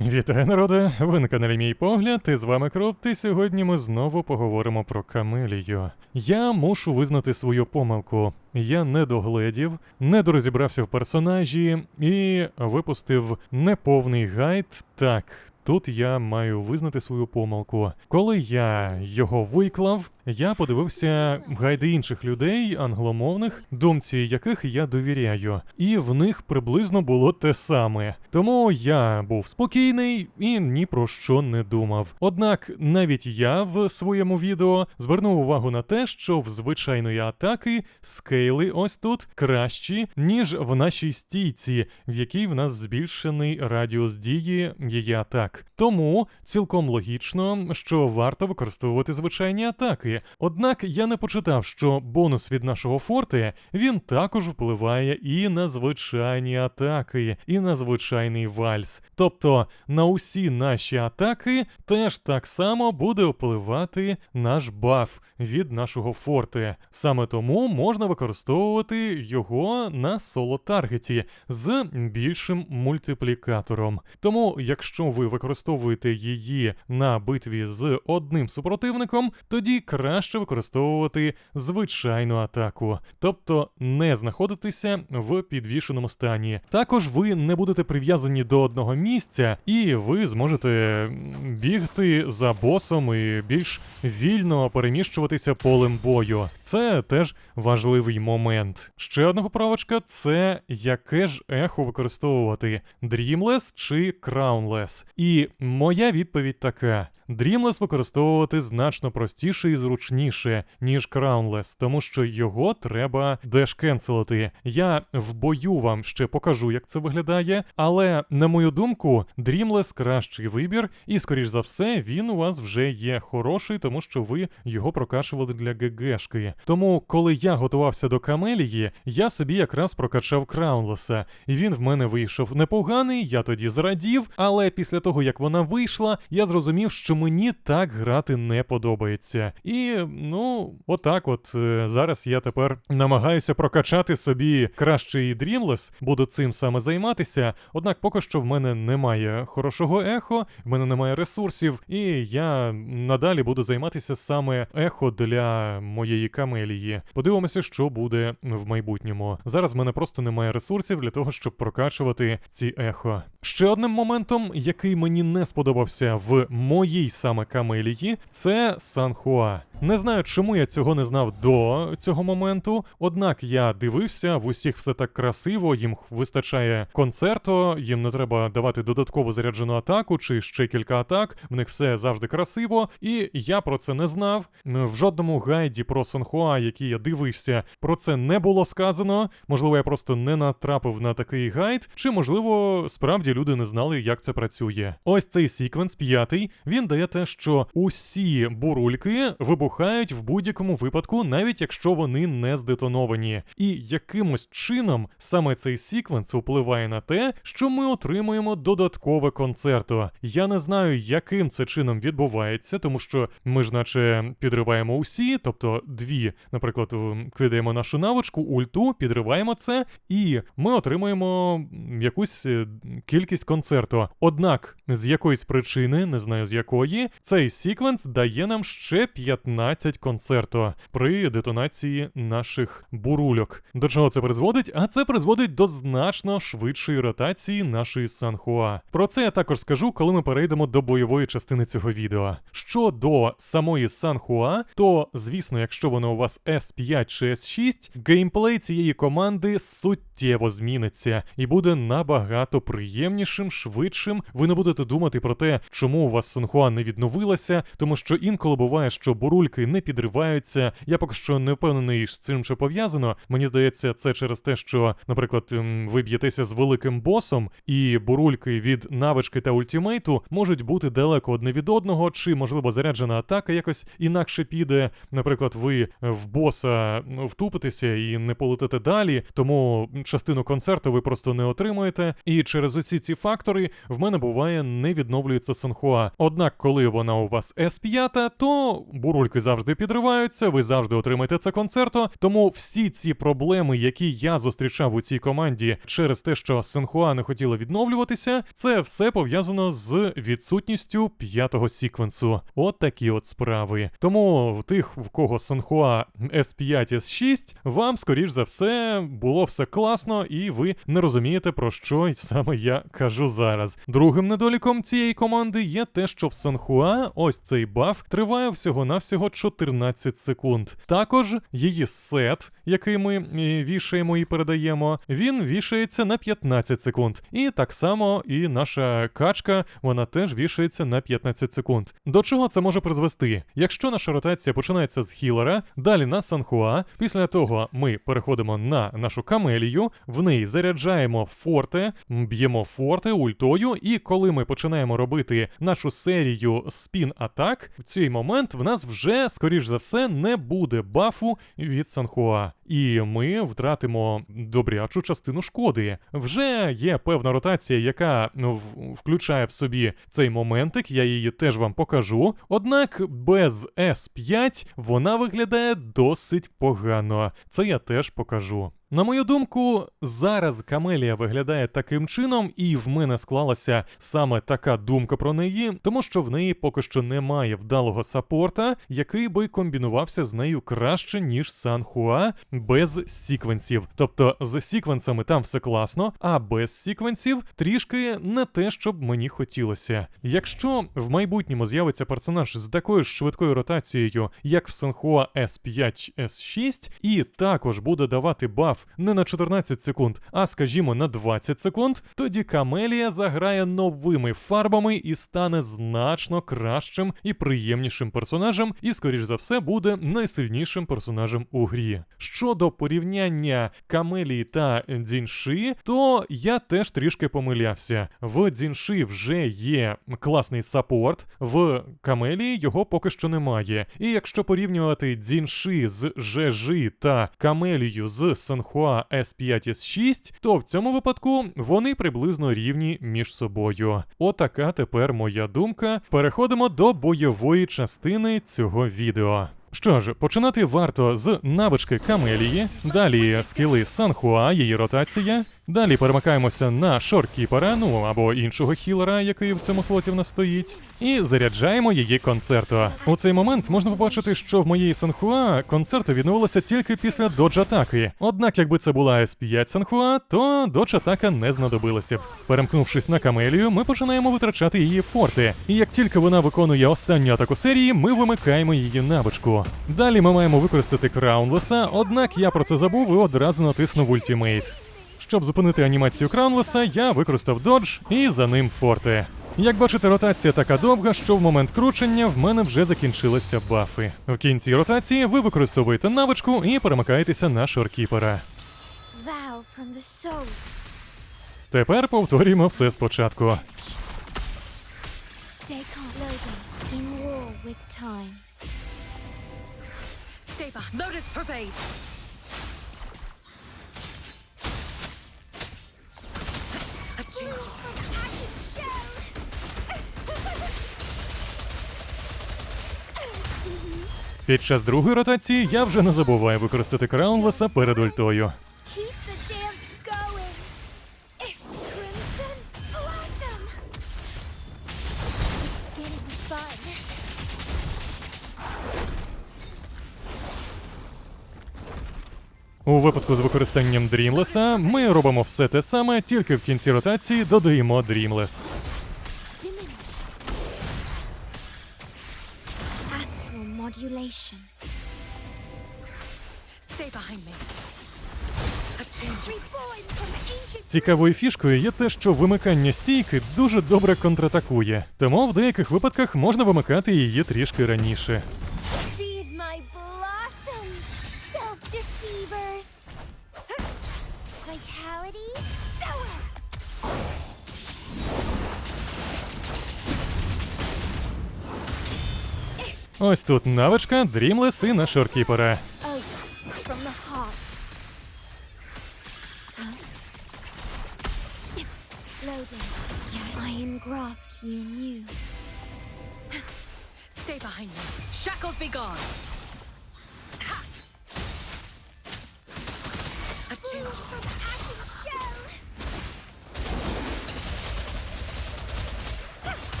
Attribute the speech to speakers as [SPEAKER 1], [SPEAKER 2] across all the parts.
[SPEAKER 1] Вітаю, народе! Ви на каналі Мій Погляд, і з вами Кроп, і сьогодні ми знову поговоримо про Камелію. Я мушу визнати свою помилку. Я не догледів, не дорозібрався в персонажі і випустив неповний гайд. Так, тут я маю визнати свою помилку. Коли я його виклав, я подивився гайди інших людей, англомовних, думці яких я довіряю, і в них приблизно було те саме. Тому я був спокійний і ні про що не думав. Однак навіть я в своєму відео звернув увагу на те, що в звичайної атаки скейли ось тут кращі, ніж в нашій стійці, в якій в нас збільшений радіус дії її атак. Тому цілком логічно, що варто використовувати звичайні атаки. Однак я не почитав, що бонус від нашого форти він також впливає і на звичайні атаки, і на звичайний вальс. Тобто на усі наші атаки теж так само буде впливати наш баф від нашого форти. Саме тому можна використовувати його на соло-таргеті з більшим мультиплікатором. Тому, якщо ви використовуєте її на битві з одним супротивником, тоді краще використовувати звичайну атаку, тобто не знаходитися в підвішеному стані. Також ви не будете прив'язані до одного місця, і ви зможете бігти за босом і більш вільно переміщуватися полем бою. Це теж важливий момент. Ще одна поправочка це яке ж ехо використовувати: Dreamless чи Crownless? І моя відповідь така: Dreamless використовувати значно простіше і зручніше, ніж Crownless, тому що його треба дешкенселити. Я в бою вам ще покажу, як це виглядає, але на мою думку, Dreamless кращий вибір, і скоріш за все, він у вас вже є хороший, тому що ви його прокачували для ГГшки. Тому, коли я готувався до Камелії, я собі якраз прокачав Краунлеса, і він в мене вийшов непоганий, я тоді зрадів, але після того як вона вийшла, я зрозумів, що мені так грати не подобається. І ну, отак, от е, зараз я тепер намагаюся прокачати собі кращий Dreamless, буду цим саме займатися. Однак поки що в мене немає хорошого ехо, в мене немає ресурсів, і я надалі буду займатися саме ехо для моєї камелії. Подивимося, що буде в майбутньому. Зараз в мене просто немає ресурсів для того, щоб прокачувати ці ехо. Ще одним моментом, який мені не сподобався в моїй саме камелії, це Санхуа. Не знаю, чому я цього не знав до цього моменту. Однак я дивився, в усіх все так красиво, їм вистачає концерту, їм не треба давати додаткову заряджену атаку чи ще кілька атак. В них все завжди красиво. І я про це не знав. В жодному гайді про Сонхуа, який я дивився, про це не було сказано. Можливо, я просто не натрапив на такий гайд, чи можливо, справді люди не знали, як це працює. Ось цей секвенс п'ятий. Він дає те, що усі бурульки вибухають в будь-якому випадку, навіть якщо вони не здетоновані. І якимось чином саме цей секвенс впливає на те, що ми отримуємо додаткове концерто. Я не знаю, яким це чином відбувається, тому що ми ж, наче, підриваємо усі, тобто дві, наприклад, кидаємо нашу навичку, ульту, підриваємо це, і ми отримуємо якусь е, кількість концерту. Однак, з якоїсь причини, не знаю з якої, цей секвенс дає нам ще 15 концерту при детонації наших бурульок. До чого це призводить? А це призводить до значно швидшої ротації нашої Санхуа. Про це я також скажу, коли ми перейдемо до бойової частини цього відео. Щодо самої Санхуа, то звісно, якщо вона у вас S5 чи S6, геймплей цієї команди суттєво зміниться і буде набагато приємнішим, швидшим. Ви не будете думати про те, чому у вас Санхуа не відновилася, тому що інколи буває, що бурульки не підриваються. Я поки що не впевнений з цим, що пов'язано. Мені здається, це через те, що, наприклад, ви б'єтеся з великим босом, і бурульки від навички та ультімейту можуть бути далеко одне від одного, чи можливо заряджена атака якось інакше піде. Наприклад, ви в боса втупитеся і не полетите далі, тому частину концерту ви просто не отримуєте. І через усі ці фактори в мене буває не відновлюється Сонхуа. Однак, коли вона у вас S5, то бурульки завжди підриваються, ви завжди отримаєте це концерто. Тому всі ці проблеми, які я зустрічав у цій команді через те, що Сенхуа не хотіла відновлюватися, це все пов'язано з відсутністю п'ятого сіквенсу. От такі от справи. Тому в тих, в кого Сенхуа S5, S6, вам, скоріш за все, було все класно, і ви не розумієте, про що саме я кажу зараз. Другим недоліком цієї команди є те, що в Санхуа ось цей баф триває всього-навсього 14 секунд. Також її сет, який ми е, вішаємо і передаємо, він вішається на 15 секунд. І так само і наша качка, вона теж вішається на 15 секунд. До чого це може призвести? Якщо наша ротація починається з хілера, далі на Санхуа, після того ми переходимо на нашу камелію, в неї заряджаємо форте, б'ємо форте ультою, і коли ми починаємо робити нашу серію спін атак, в цей момент в нас вже, скоріш за все, не буде бафу від Санхуа. І ми втратимо добрячу частину шкоди. Вже є певна ротація, яка включає в собі цей моментик, я її теж вам покажу. Однак без S5 вона виглядає досить погано. Це я теж покажу. На мою думку, зараз Камелія виглядає таким чином, і в мене склалася саме така думка про неї, тому що в неї поки що немає вдалого саппорта, який би комбінувався з нею краще, ніж Санхуа без сіквенсів. Тобто з сіквенсами там все класно, а без сіквенсів трішки не те, щоб мені хотілося. Якщо в майбутньому з'явиться персонаж з такою ж швидкою ротацією, як в Санхуа S5 S6, і також буде давати баф не на 14 секунд, а скажімо на 20 секунд, тоді Камелія заграє новими фарбами і стане значно кращим і приємнішим персонажем, і, скоріш за все, буде найсильнішим персонажем у грі. Щодо порівняння Камелії та Дзінши, то я теж трішки помилявся. В Дзінши вже є класний саппорт, в Камелії його поки що немає. І якщо порівнювати Дзінши з ЖЖ та Камелію з Санхуа S5 S6, то в цьому випадку вони приблизно рівні між собою. Отака тепер моя думка. Переходимо до бойової частини цього відео. Що ж, починати варто з навички Камелії, далі скіли Санхуа, її ротація. Далі перемикаємося на шоркіпера, ну або іншого хілера, який в цьому слоті в нас стоїть, і заряджаємо її концерто. У цей момент можна побачити, що в моєї Санхуа концерти відновилися тільки після додж атаки. Однак, якби це була S5 Санхуа, то додж атака не знадобилася б. Перемкнувшись на камелію, ми починаємо витрачати її форти. І як тільки вона виконує останню атаку серії, ми вимикаємо її навичку. Далі ми маємо використати Краунлеса, однак я про це забув і одразу натиснув ультімейт. Щоб зупинити анімацію Краунлеса, я використав додж і за ним форте. Як бачите, ротація така довга, що в момент кручення в мене вже закінчилися бафи. В кінці ротації ви використовуєте навичку і перемикаєтеся на шоркіпера. Тепер повторюємо все спочатку.
[SPEAKER 2] Stay calm.
[SPEAKER 1] Під час другої ротації я вже не забуваю використати Краунлеса перед ультою. У випадку з використанням Дрімлеса ми робимо все те саме, тільки в кінці ротації додаємо Дрімлес. Цікавою фішкою є те, що вимикання стійки дуже добре контратакує, тому в деяких випадках можна вимикати її трішки раніше. Ось тут навичка, дрімлес і на шоркіпера.
[SPEAKER 3] Stay behind me. Shackles be gone.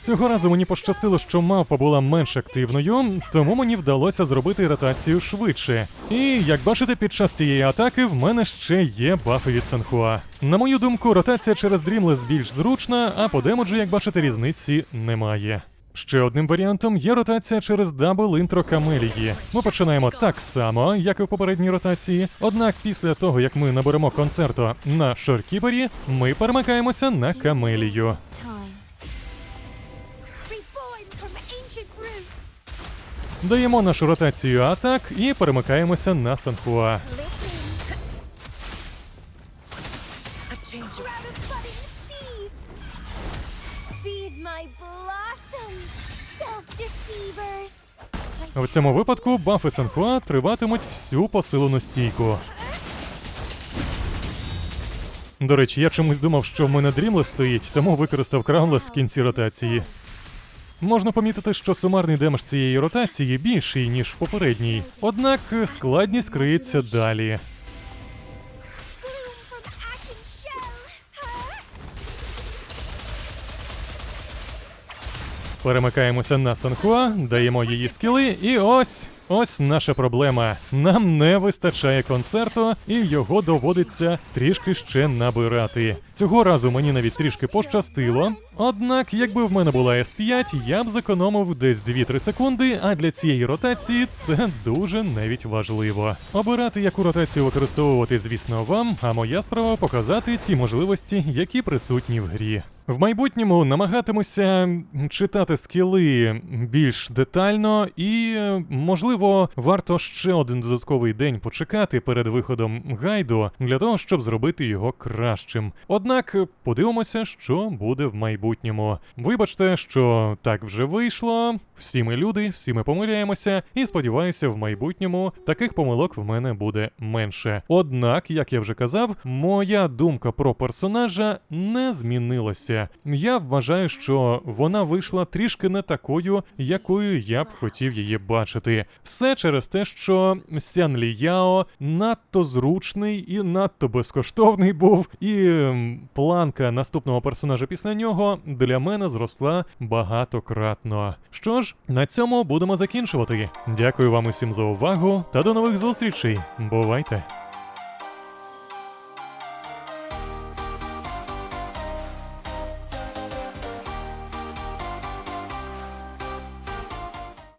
[SPEAKER 1] Цього разу мені пощастило, що мавпа була менш активною, тому мені вдалося зробити ротацію швидше. І як бачите, під час цієї атаки в мене ще є бафи від Сенхуа. На мою думку, ротація через Дрімлес більш зручна, а по демоджу, як бачите, різниці немає. Ще одним варіантом є ротація через дабл інтро камелії. Ми починаємо так само, як і в попередній ротації. Однак після того, як ми наберемо концерто на шоркіпері, ми перемикаємося на камелію. Даємо нашу ротацію атак і перемикаємося на Санхуа. В цьому випадку бафи Санхуа триватимуть всю посилену стійку. До речі, я чомусь думав, що в мене Дрімлес стоїть, тому використав Краунлес в кінці ротації. Можна помітити, що сумарний демедж цієї ротації більший, ніж в попередній. Однак складність криється далі. Перемикаємося на Санхуа, даємо її скіли, і ось. Ось наша проблема. Нам не вистачає концерту, і його доводиться трішки ще набирати. Цього разу мені навіть трішки пощастило. Однак, якби в мене була S5, я б зекономив десь 2-3 секунди, а для цієї ротації це дуже навіть важливо. Обирати, яку ротацію використовувати, звісно, вам, а моя справа показати ті можливості, які присутні в грі. В майбутньому намагатимуся читати скіли більш детально, і, е, можливо, варто ще один додатковий день почекати перед виходом гайду для того, щоб зробити його кращим. Однак подивимося, що буде в майбутньому. Вибачте, що так вже вийшло. Всі ми люди, всі ми помиляємося, і сподіваюся, в майбутньому таких помилок в мене буде менше. Однак, як я вже казав, моя думка про персонажа не змінилася. Я вважаю, що вона вийшла трішки не такою, якою я б хотів її бачити. Все через те, що Сян Ліяо надто зручний і надто безкоштовний був, і планка наступного персонажа після нього для мене зросла багатократно. Що ж, на цьому будемо закінчувати. Дякую вам усім за увагу та до нових зустрічей. Бувайте!